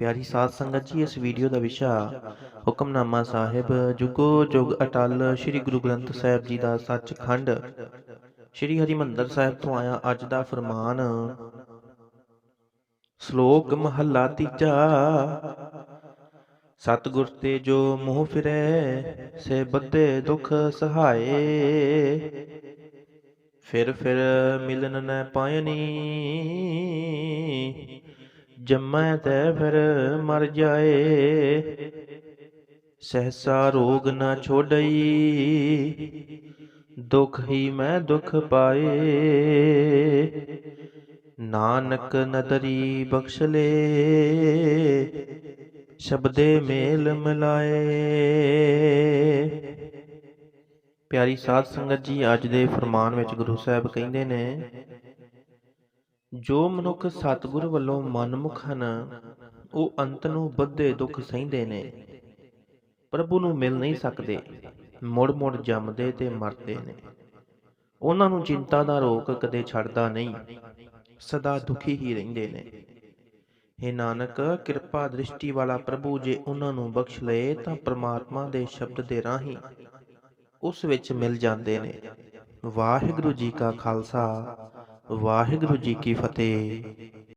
ਪਿਆਰੀ ਸਾਧ ਸੰਗਤ ਜੀ, ਇਸ ਵੀਡੀਓ ਦਾ ਵਿਸ਼ਾ ਹੁਕਮਨਾਮਾ ਸਾਹਿਬ, ਜੁਗੋ ਜੁਗ ਅਟਲ ਸ੍ਰੀ ਗੁਰੂ ਗ੍ਰੰਥ ਸਾਹਿਬ ਜੀ ਦਾ ਸੱਚਖੰਡ। ਸ੍ਰੀ ਹਰਿਮੰਦਰ ਸਾਹਿਬ ਤੋਂ ਆਇਆ ਅੱਜ ਦਾ ਫਰਮਾਨ, ਸ਼ਲੋਕ ਮਹੱਲਾ ਤੀਜਾ, ਸਤਿਗੁਰ ਤੇ ਜੋ ਮੋਹ ਫਿਰੈ ਸੇ ਬੱਧੇ ਦੁਖ ਸਹਾਏ। ਫਿਰ ਫਿਰ ਮਿਲਨ ਨ ਪਾਇਨੀ ਜੰਮੈ ਤੈ ਫਿਰ ਮਰ ਜਾਏ। ਸਹਸਾ ਰੋਗ ਨਾ ਛੋੜਈ ਦੁਖ ਹੀ ਮੈਂ ਦੁਖ ਪਾਏ। ਨਾਨਕ ਨਦਰੀ ਬਖਸ਼ ਲੇ, ਸ਼ਬਦੇ ਮੇਲ ਮਿਲਾਏ। ਪਿਆਰੀ ਸਾਧ ਸੰਗਤ ਜੀ, ਅੱਜ ਦੇ ਫਰਮਾਨ ਵਿੱਚ ਗੁਰੂ ਸਾਹਿਬ ਕਹਿੰਦੇ ਨੇ ਜੋ ਮਨੁੱਖ ਸਤਿਗੁਰ ਵੱਲੋਂ ਮਨਮੁਖ ਹਨ, ਉਹ ਅੰਤ ਨੂੰ ਬੱਧੇ ਦੁੱਖ ਸਹਿੰਦੇ ਨੇ। ਪ੍ਰਭੂ ਨੂੰ ਮਿਲ ਨਹੀਂ ਸਕਦੇ ਮੁੜ ਮੁੜ ਜੰਮਦੇ ਤੇ ਮਰਦੇ ਨੇ। ਉਹਨਾਂ ਨੂੰ ਚਿੰਤਾ ਦਾ ਰੋਗ ਕਦੇ ਛੱਡਦਾ ਨਹੀਂ, ਸਦਾ ਦੁਖੀ ਹੀ ਰਹਿੰਦੇ ਨੇ। हे ਨਾਨਕ, ਕਿਰਪਾ ਦ੍ਰਿਸ਼ਟੀ ਵਾਲਾ ਪ੍ਰਭੂ ਜੇ ਉਹਨਾਂ ਨੂੰ ਬਖਸ਼ ਲਏ, ਤਾਂ ਪ੍ਰਮਾਤਮਾ ਦੇ ਸ਼ਬਦ ਦੇ ਰਾਹੀਂ ਉਸ ਵਿੱਚ ਮਿਲ ਜਾਂਦੇ ਨੇ। ਵਾਹਿਗੁਰੂ ਜੀ ਕਾ ਖਾਲਸਾ। ਵਾਹਿਗੁਰੂ ਜੀ ਕੀ ਫਤਿਹ।